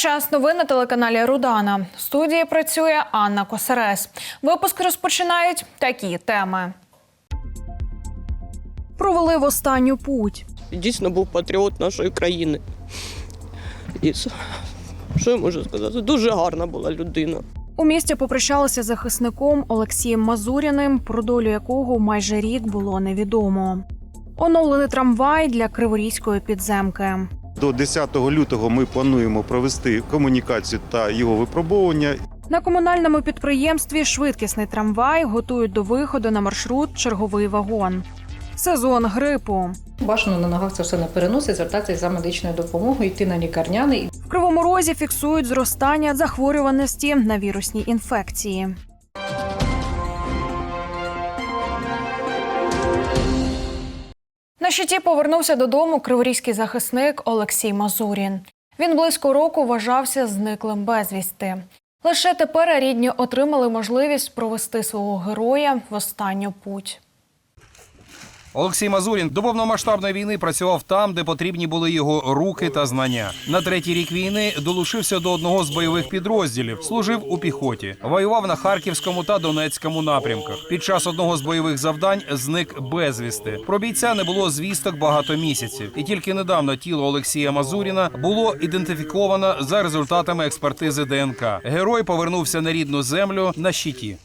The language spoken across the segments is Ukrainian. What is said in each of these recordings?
час новин на телеканалі Рудана. В студії працює Анна Косарес. Випуск розпочинають такі теми. Провели в останню путь. дійсно був патріот нашої країни. І що я можу сказати? Дуже гарна була людина. У місті попрощалися з захисником Олексієм Мазуріним, про долю якого майже рік було невідомо. Оновлений трамвай для Криворізької підземки. До 10 лютого ми плануємо провести комунікацію та його випробовування. На комунальному підприємстві швидкісний трамвай готують до виходу на маршрут черговий вагон. Сезон грипу. Бажано на ногах це все не переносить, звертатися за медичною допомогою, йти на лікарняний. В Кривому Розі фіксують зростання захворюваності на вірусні інфекції. Щиті повернувся додому криворізький захисник Олексій Мазурін. Він близько року вважався зниклим безвісти. Лише тепер рідні отримали можливість провести свого героя в останню путь. Олексій Мазурін до повномасштабної війни працював там, де потрібні були його руки та знання. На третій рік війни долучився до одного з бойових підрозділів, служив у піхоті, воював на харківському та донецькому напрямках. Під час одного з бойових завдань зник безвісти. Про бійця не було звісток багато місяців, і тільки недавно тіло Олексія Мазуріна було ідентифіковано за результатами експертизи ДНК. Герой повернувся на рідну землю на щиті.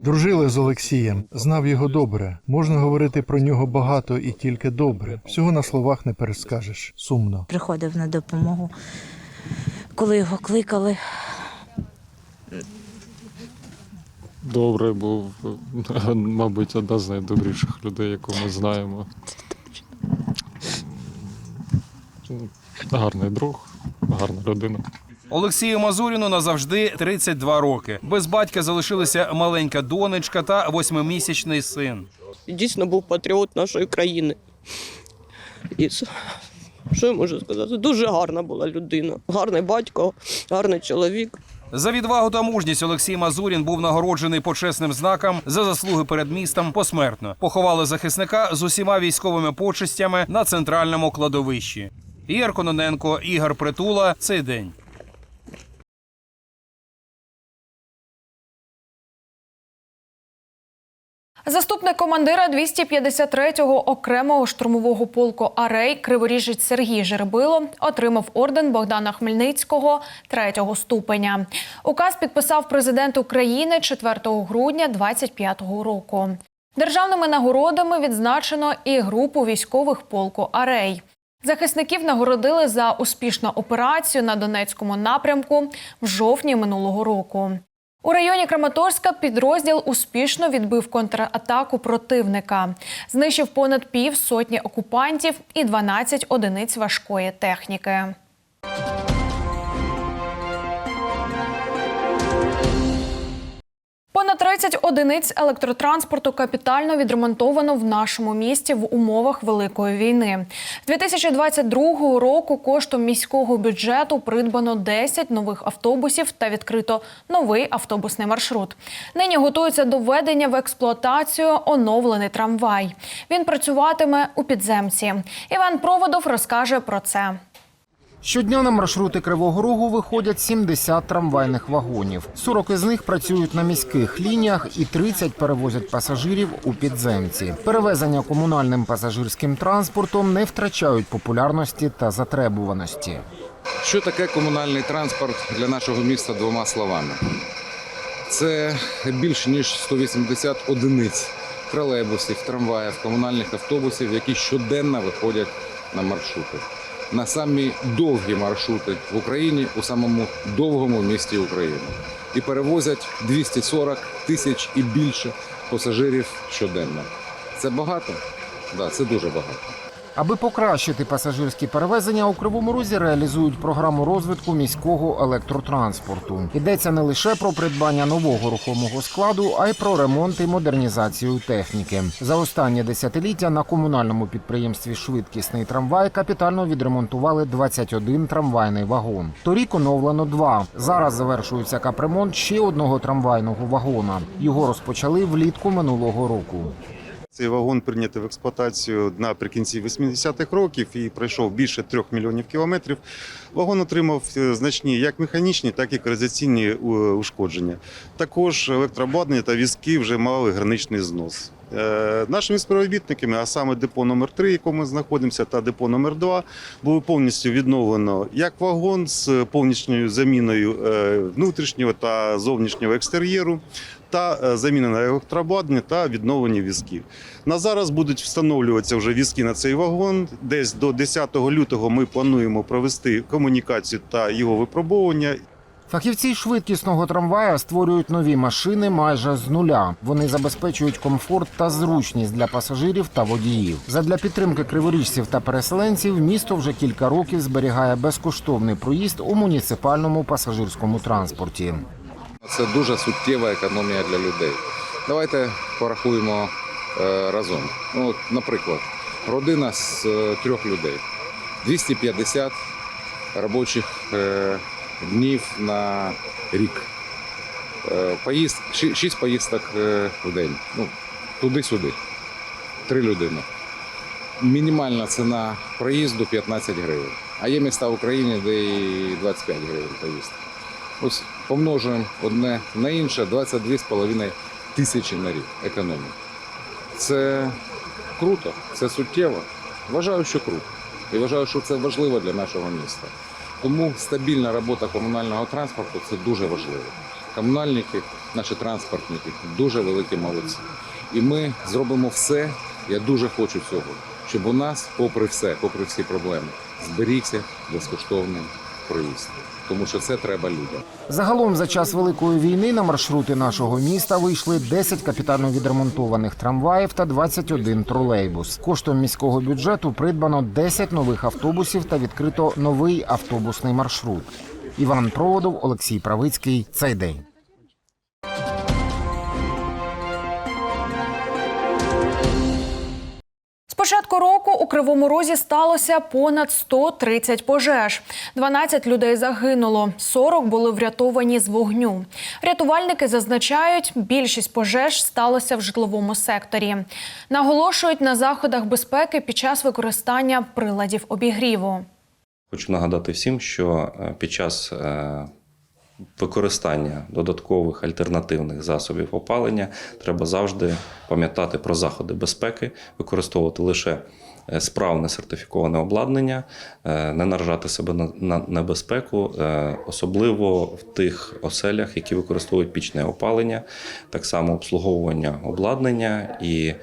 Дружили з Олексієм, знав його добре. Можна говорити про нього багато і тільки добре. Всього на словах не перескажеш. Сумно. приходив на допомогу, коли його кликали. Добрий був, мабуть, одна з найдобріших людей, яку ми знаємо. Гарний друг, гарна людина. Олексію Мазуріну назавжди 32 роки. Без батька залишилися маленька донечка та восьмимісячний син. Дійсно був патріот нашої країни. І що я можу сказати? Дуже гарна була людина. Гарний батько, гарний чоловік. За відвагу та мужність Олексій Мазурін був нагороджений почесним знаком за заслуги перед містом посмертно. Поховали захисника з усіма військовими почестями на центральному кладовищі. Ігор Кононенко, Ігор Притула. Цей день. Заступник командира 253-го окремого штурмового полку Арей Криворіжець Сергій Жеребило отримав орден Богдана Хмельницького третього ступеня. Указ підписав президент України 4 грудня 2025 року. Державними нагородами відзначено і групу військових полку Арей. Захисників нагородили за успішну операцію на Донецькому напрямку в жовтні минулого року. У районі Краматорська підрозділ успішно відбив контратаку противника, знищив понад пів сотні окупантів і 12 одиниць важкої техніки. Понад 30 одиниць електротранспорту капітально відремонтовано в нашому місті в умовах великої війни. З 2022 року коштом міського бюджету придбано 10 нових автобусів та відкрито новий автобусний маршрут. Нині готується до введення в експлуатацію оновлений трамвай. Він працюватиме у підземці. Іван Проводов розкаже про це. Щодня на маршрути Кривого Рогу виходять 70 трамвайних вагонів. 40 із них працюють на міських лініях і 30 перевозять пасажирів у підземці. Перевезення комунальним пасажирським транспортом не втрачають популярності та затребуваності. Що таке комунальний транспорт для нашого міста двома словами? Це більше ніж 180 одиниць тролейбусів, трамваїв, комунальних автобусів, які щоденно виходять на маршрути. На самі довгі маршрути в Україні у самому довгому місті України. І перевозять 240 тисяч і більше пасажирів щоденно. Це багато? Так, да, це дуже багато. Аби покращити пасажирські перевезення у Кривому Розі реалізують програму розвитку міського електротранспорту. Йдеться не лише про придбання нового рухомого складу, а й про ремонт і модернізацію техніки. За останнє десятиліття на комунальному підприємстві швидкісний трамвай капітально відремонтували 21 трамвайний вагон. Торік оновлено два. Зараз завершується капремонт ще одного трамвайного вагона. Його розпочали влітку минулого року. Цей вагон прийнятий в експлуатацію наприкінці 80-х років і пройшов більше трьох мільйонів кілометрів. Вагон отримав е, значні як механічні, так і коризаційні е, ушкодження. Також електрообладнання та візки вже мали граничний знос. Е, Нашими співробітниками, а саме депо номер 3 в якому ми знаходимося, та депо номер 2 було повністю відновлено як вагон з повністю заміною внутрішнього та зовнішнього екстер'єру, та е, замінено електрообладнання та відновлені візки. На зараз будуть встановлюватися вже візки на цей вагон. Десь до 10 лютого ми плануємо провести комунікацію та його випробовування. Фахівці швидкісного трамвая створюють нові машини майже з нуля. Вони забезпечують комфорт та зручність для пасажирів та водіїв. Задля підтримки криворіжців та переселенців місто вже кілька років зберігає безкоштовний проїзд у муніципальному пасажирському транспорті. Це дуже суттєва економія для людей. Давайте порахуємо е, разом. Ну, наприклад, родина з е, трьох людей. 250 робочих е, днів на рік. Поїзд, ші- шість поїздок в день. Ну, туди-сюди. Три людини. Мінімальна ціна проїзду 15 гривень. А є міста в Україні, де і 25 гривень поїзд. Ось помножуємо одне на інше 22,5 тисячі на рік економії. Це круто, це суттєво. Вважаю, що круто. І вважаю, що це важливо для нашого міста. Тому стабільна робота комунального транспорту це дуже важливо. Комунальники, наші транспортники дуже великі молодці. І ми зробимо все, я дуже хочу цього, щоб у нас, попри все, попри всі проблеми, зберігся безкоштовний проїзд. Тому що це треба людям. Загалом за час великої війни на маршрути нашого міста вийшли 10 капітально відремонтованих трамваїв та 21 тролейбус. Коштом міського бюджету придбано 10 нових автобусів та відкрито новий автобусний маршрут. Іван Проводов, Олексій Правицький. Цей день. Початку року у Кривому Розі сталося понад 130 пожеж. 12 людей загинуло, 40 були врятовані з вогню. Рятувальники зазначають, більшість пожеж сталося в житловому секторі. Наголошують на заходах безпеки під час використання приладів обігріву. Хочу нагадати всім, що е, під час е, використання додаткових альтернативних засобів опалення треба завжди пам'ятати про заходи безпеки, використовувати лише е, справне сертифіковане обладнання, е, не наражати себе на- небезпеку, е, особливо в тих оселях, які використовують пічне опалення, так само обслуговування обладнання і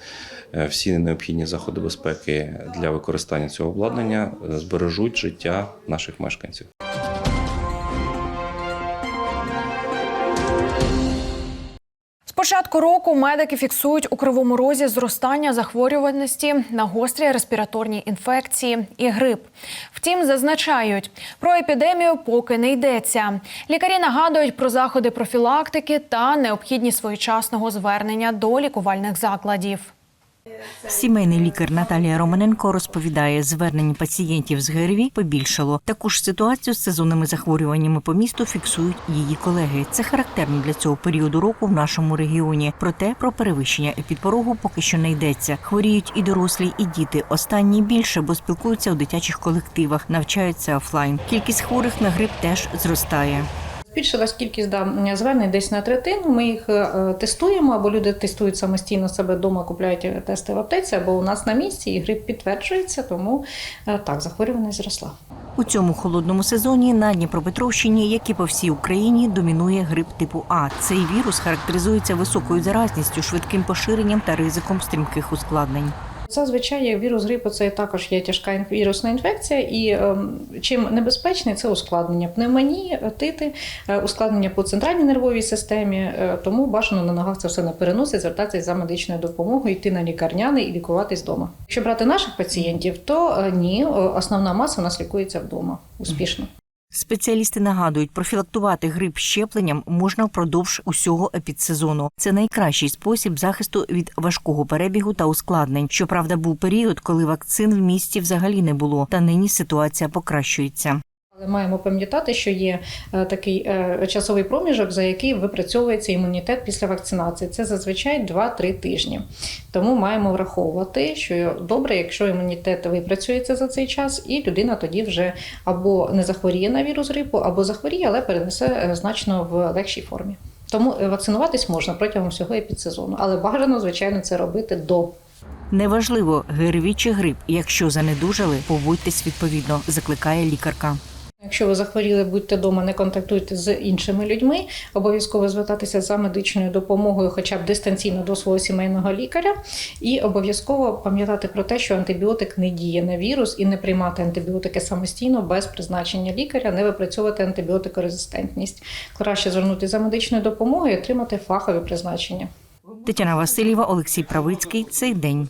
всі необхідні заходи безпеки для використання цього обладнання збережуть життя наших мешканців. Початку року медики фіксують у кривому розі зростання захворюваності на гострі респіраторні інфекції і грип. Втім, зазначають, про епідемію поки не йдеться. Лікарі нагадують про заходи профілактики та необхідність своєчасного звернення до лікувальних закладів. Сімейний лікар Наталія Романенко розповідає, звернень пацієнтів з ГРВІ побільшало. Таку ж ситуацію з сезонними захворюваннями по місту фіксують її колеги. Це характерно для цього періоду року в нашому регіоні. Проте про перевищення епідпорогу поки що не йдеться. Хворіють і дорослі, і діти. Останні більше, бо спілкуються у дитячих колективах, навчаються офлайн. Кількість хворих на грип теж зростає. Збільшилась кількість да, звернень десь на третину. Ми їх е, тестуємо, або люди тестують самостійно себе вдома, купляють е, тести в аптеці, або у нас на місці, і грип підтверджується, тому е, так, захворюваність зросла. У цьому холодному сезоні на Дніпропетровщині, як і по всій Україні, домінує грип типу А. Цей вірус характеризується високою заразністю, швидким поширенням та ризиком стрімких ускладнень. Зазвичай вірус грипу це також є тяжка вірусна інфекція, і ем, чим небезпечний це ускладнення пневмонії, отити, е, ускладнення по центральній нервовій системі. Е, Тому бажано на ногах це все не переносить, звертатися за медичною допомогою, йти на лікарняний і лікуватись вдома. Якщо брати наших пацієнтів, то е, ні, основна маса у нас лікується вдома успішно. Спеціалісти нагадують, профілактувати грип щепленням можна впродовж усього епідсезону. Це найкращий спосіб захисту від важкого перебігу та ускладнень. Щоправда, був період, коли вакцин в місті взагалі не було, та нині ситуація покращується. Але маємо пам'ятати, що є е, такий е, часовий проміжок, за який випрацьовується імунітет після вакцинації. Це зазвичай 2-3 тижні. Тому маємо враховувати, що добре, якщо імунітет випрацюється за цей час, і людина тоді вже або не захворіє на вірус грипу, або захворіє, але перенесе е, значно в легшій формі. Тому вакцинуватись можна протягом всього епідсезону, але бажано, звичайно, це робити до. Неважливо, ГРВІ чи грип. Якщо занедужали, поводьтесь відповідно, закликає лікарка. Якщо ви захворіли, будьте вдома, не контактуйте з іншими людьми. Обов'язково звертатися за медичною допомогою, хоча б дистанційно до свого сімейного лікаря, і обов'язково пам'ятати про те, що антибіотик не діє на вірус, і не приймати антибіотики самостійно без призначення лікаря, не випрацьовувати антибіотикорезистентність. Краще звернутися за медичною допомогою і отримати фахові призначення. Тетяна Васильєва, Олексій Правицький. Цей день.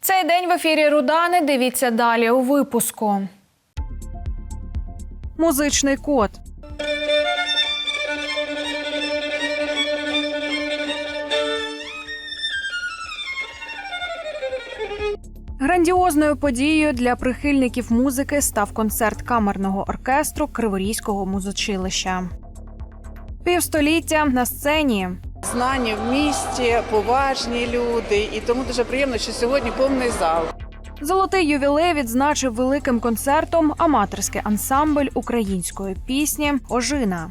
Цей день в ефірі Рудани. Дивіться далі у випуску. Музичний код. Грандіозною подією для прихильників музики став концерт камерного оркестру Криворізького музичилища. Півстоліття на сцені. знані в місті, поважні люди, і тому дуже приємно, що сьогодні повний зал. Золотий ювілей відзначив великим концертом аматорський ансамбль української пісні Ожина.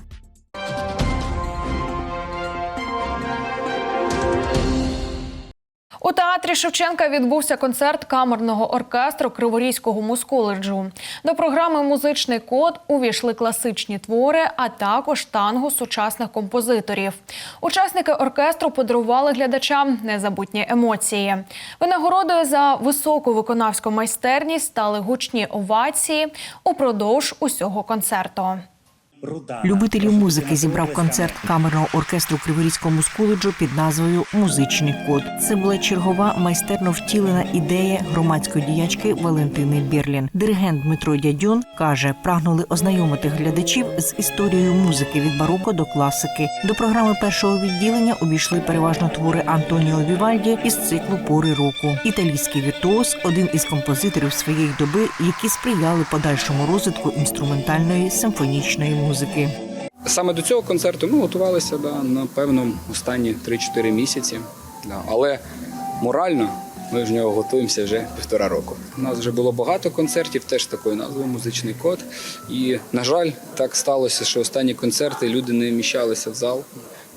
У театрі Шевченка відбувся концерт камерного оркестру Криворізького мускуледжу. До програми Музичний код увійшли класичні твори, а також тангу сучасних композиторів. Учасники оркестру подарували глядачам незабутні емоції. Винагородою за високу виконавську майстерність стали гучні овації упродовж усього концерту. Любителів музики зібрав концерт камерного оркестру Криворізького мускуледжу під назвою Музичний код. Це була чергова майстерно втілена ідея громадської діячки Валентини Бірлін. Диригент Дмитро Дядьон каже, прагнули ознайомити глядачів з історією музики від бароко до класики. До програми першого відділення обійшли переважно твори Антоніо Вівальді із циклу Пори року. Італійський віртуоз один із композиторів своєї доби, які сприяли подальшому розвитку інструментальної симфонічної музики. Саме до цього концерту ми готувалися да, напевно останні 3-4 місяці. Да. Але морально ми в нього готуємося вже півтора року. У нас вже було багато концертів, теж такою назвою Музичний код. І, на жаль, так сталося, що останні концерти люди не вміщалися в зал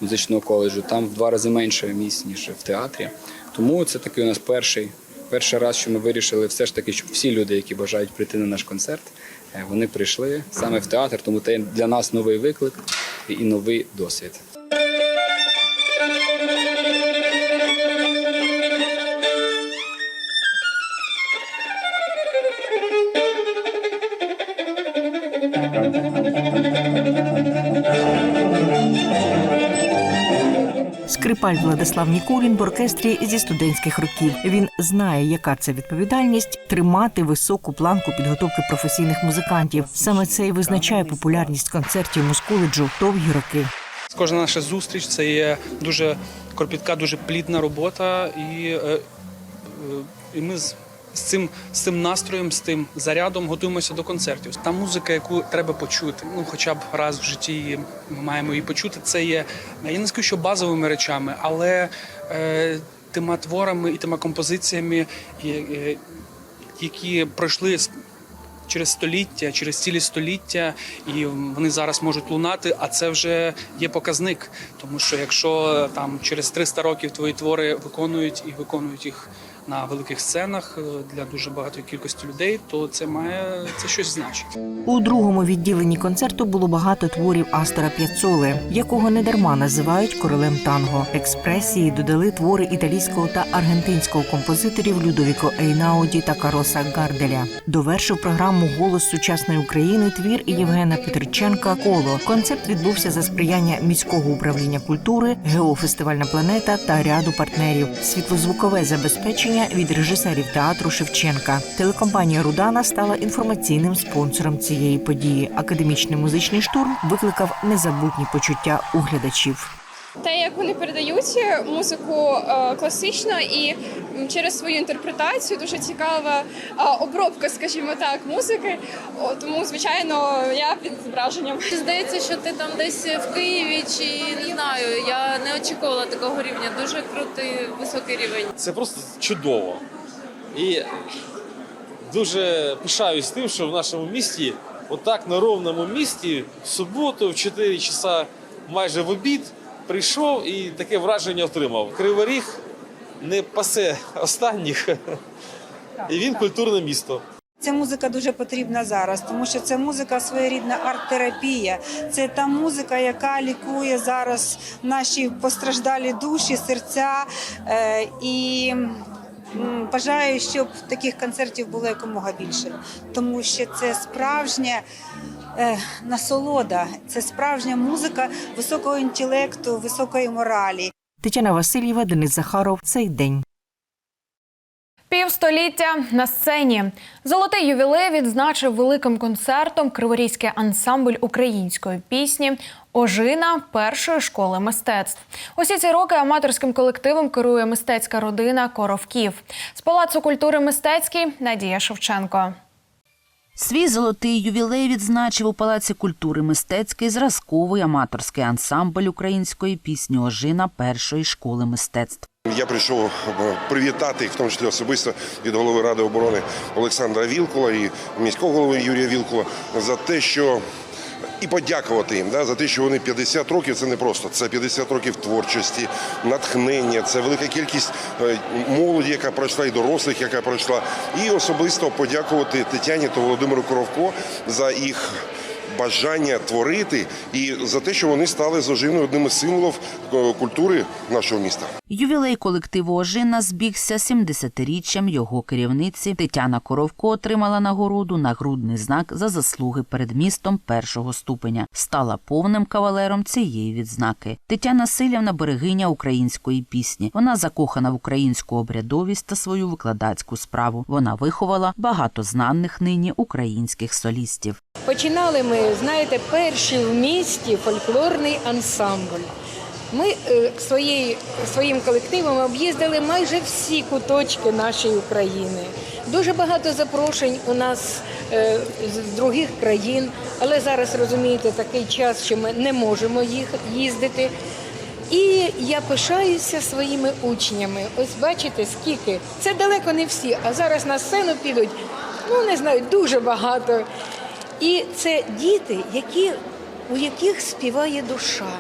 музичного коледжу. Там в два рази менше місць, ніж в театрі. Тому це такий у нас перший, перший раз, що ми вирішили все ж таки, щоб всі люди, які бажають прийти на наш концерт, е, вони прийшли саме в театр, тому це для нас новий виклик і новий досвід. Скрипаль Владислав Нікулін в оркестрі зі студентських років. Він знає, яка це відповідальність тримати високу планку підготовки професійних музикантів. Саме це і визначає популярність концертів мускуледжу довгі роки. Кожна наша зустріч це є дуже кропітка, дуже плідна робота, і, е, е, і ми з, з цим з цим настроєм, з тим зарядом готуємося до концертів. Та музика, яку треба почути, ну хоча б раз в житті ми маємо її почути. Це є я не скажу, що базовими речами, але е, тима творами і тима композиціями, і, е, які пройшли через століття, через цілі століття, і вони зараз можуть лунати. А це вже є показник. Тому що якщо там через 300 років твої твори виконують і виконують їх на великих сценах е, для дуже багатої кількості людей, то це має це щось значить. У другому відділенні концерту було багато творів Астора П'яцоли, якого недарма називають королем танго. Експресії додали твори італійського та аргентинського композиторів Людовіко Ейнауді та Кароса Гарделя. Довершив програму Голос сучасної України твір Євгена Петриченка Коло. Концерт відбувся за сприяння міського управління культури, геофестивальна планета та ряду партнерів. Світлозвукове забезпечення від режисерів театру Шевченка. Телекомпанія Рудана стала інформаційним спонсором цієї події. Академічний музичний штурм викликав незабутні почуття у глядачів. Те, як вони передають музику е, класично і через свою інтерпретацію дуже цікава е, обробка, скажімо так, музики. Тому, звичайно, я під враженням. Здається, що ти там десь в Києві чи не знаю. Я не очікувала такого рівня. Дуже крутий високий рівень. Це просто чудово. І дуже пишаюсь тим, що в нашому місті, отак на ровному місті, в суботу, в 4 часа майже в обід, прийшов і таке враження отримав. Кривий Ріг не пасе останніх, і він культурне місто. Ця музика дуже потрібна зараз, тому що це музика своєрідна арт-терапія. Це та музика, яка лікує зараз наші постраждалі душі, серця. Е, і бажаю, щоб таких концертів було якомога більше, тому що це справжня е, насолода, це справжня музика високого інтелекту, високої моралі. Тетяна Васильєва, Денис Захаров. Цей день. Півстоліття на сцені. Золотий ювілей відзначив великим концертом Криворізький ансамбль української пісні Ожина першої школи мистецтв. Усі ці роки аматорським колективом керує мистецька родина Коровків. З Палацу культури мистецький Надія Шевченко. Свій золотий ювілей відзначив у Палаці культури мистецький зразковий аматорський ансамбль української пісні Ожина першої школи мистецтв. Я прийшов е, привітати, в тому числі особисто від голови ради оборони Олександра Вілкула і міського голови Юрія Вілкула за те, що і подякувати їм да, за те, що вони 50 років це не просто. Це 50 років творчості, натхнення, це велика кількість е, молоді, яка пройшла, і дорослих, яка пройшла. І особисто подякувати Тетяні та Володимиру Коровко за їх бажання творити і за те, що вони стали з ожиною одним із символів е, культури нашого міста. Ювілей колективу Ожина збігся 70-річчям його керівниці. Тетяна Коровко отримала нагороду нагрудний знак за заслуги перед містом першого ступеня. Стала повним кавалером цієї відзнаки. Тетяна Силівна берегиня української пісні. Вона закохана в українську обрядовість та свою викладацьку справу. Вона виховала багато знаних нині українських солістів. Починали ми, знаєте, перший в місті фольклорний ансамбль. Ми е, своєю, своїм колективом об'їздили майже всі куточки нашої України. Дуже багато запрошень у нас е, з других країн, але зараз розумієте такий час, що ми не можемо їх їздити. І я пишаюся своїми учнями. Ось бачите, скільки це далеко не всі, а зараз на сцену підуть. Ну не знаю, дуже багато. І це діти, які, у яких співає душа.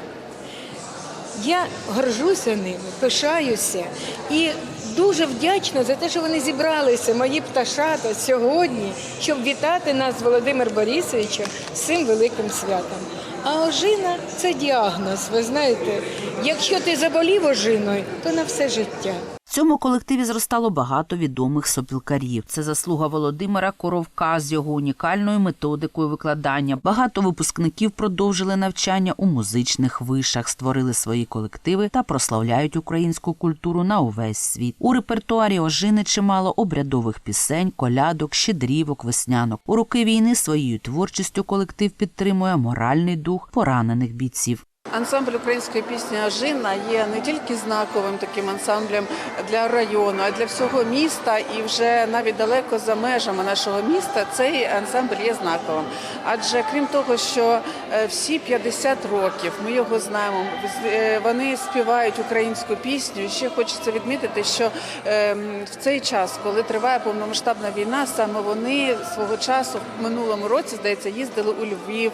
Я горжуся ними, пишаюся і дуже вдячна за те, що вони зібралися, мої пташата, сьогодні, щоб вітати нас з Володимиром Борисовичем з цим великим святом. А ожина це діагноз. Ви знаєте, якщо ти заболів ожиною, то на все життя. Цьому колективі зростало багато відомих сопілкарів. Це заслуга Володимира Коровка з його унікальною методикою викладання. Багато випускників продовжили навчання у музичних вишах, створили свої колективи та прославляють українську культуру на увесь світ. У репертуарі ожини чимало обрядових пісень, колядок, щедрівок, веснянок. У роки війни своєю творчістю колектив підтримує моральний дух поранених бійців. Ансамбль української пісні Ажина є не тільки знаковим таким ансамблем для району, а для всього міста. І вже навіть далеко за межами нашого міста цей ансамбль є знаковим. Адже крім того, що е, всі 50 років ми його знаємо, е, вони співають українську пісню. І ще хочеться відмітити, що е, в цей час, коли триває повномасштабна війна, саме вони свого часу в минулому році, здається, їздили у Львів,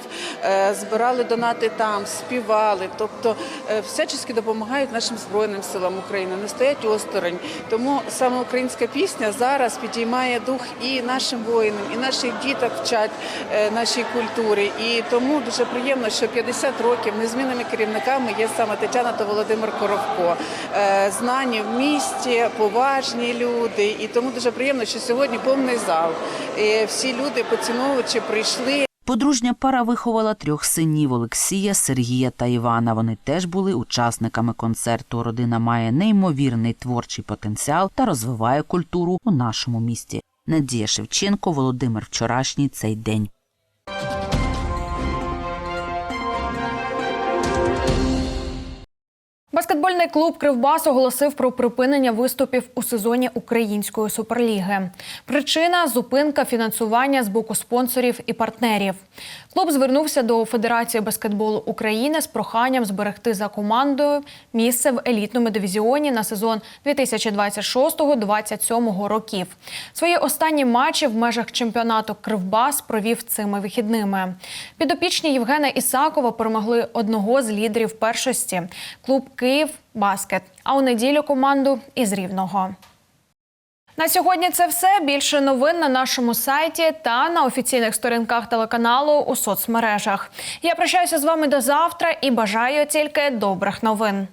збирали донати там, співали. Тобто е, всячески допомагають нашим збройним силам України, не стоять осторонь. Тому саме українська пісня зараз підіймає дух і нашим воїнам, і наших діток вчать е, нашій культурі. І тому дуже приємно, що 50 років незмінними керівниками є саме Тетяна та Володимир Коровко. Е, Знані в місті, поважні люди. І тому дуже приємно, що сьогодні повний зал. Всі люди, поціновувачі, прийшли. Подружня пара виховала трьох синів Олексія, Сергія та Івана. Вони теж були учасниками концерту. Родина має неймовірний творчий потенціал та розвиває культуру у нашому місті. Надія Шевченко, Володимир Вчорашній цей день. Баскетбольний клуб Кривбас оголосив про припинення виступів у сезоні Української суперліги. Причина зупинка фінансування з боку спонсорів і партнерів. Клуб звернувся до Федерації баскетболу України з проханням зберегти за командою місце в елітному дивізіоні на сезон 2026-2027 років. Свої останні матчі в межах чемпіонату Кривбас провів цими вихідними. Підопічні Євгена Ісакова перемогли одного з лідерів першості клуб Київ Баскет. А у неділю команду із Рівного. На сьогодні це все. Більше новин на нашому сайті та на офіційних сторінках телеканалу у соцмережах. Я прощаюся з вами до завтра і бажаю тільки добрих новин.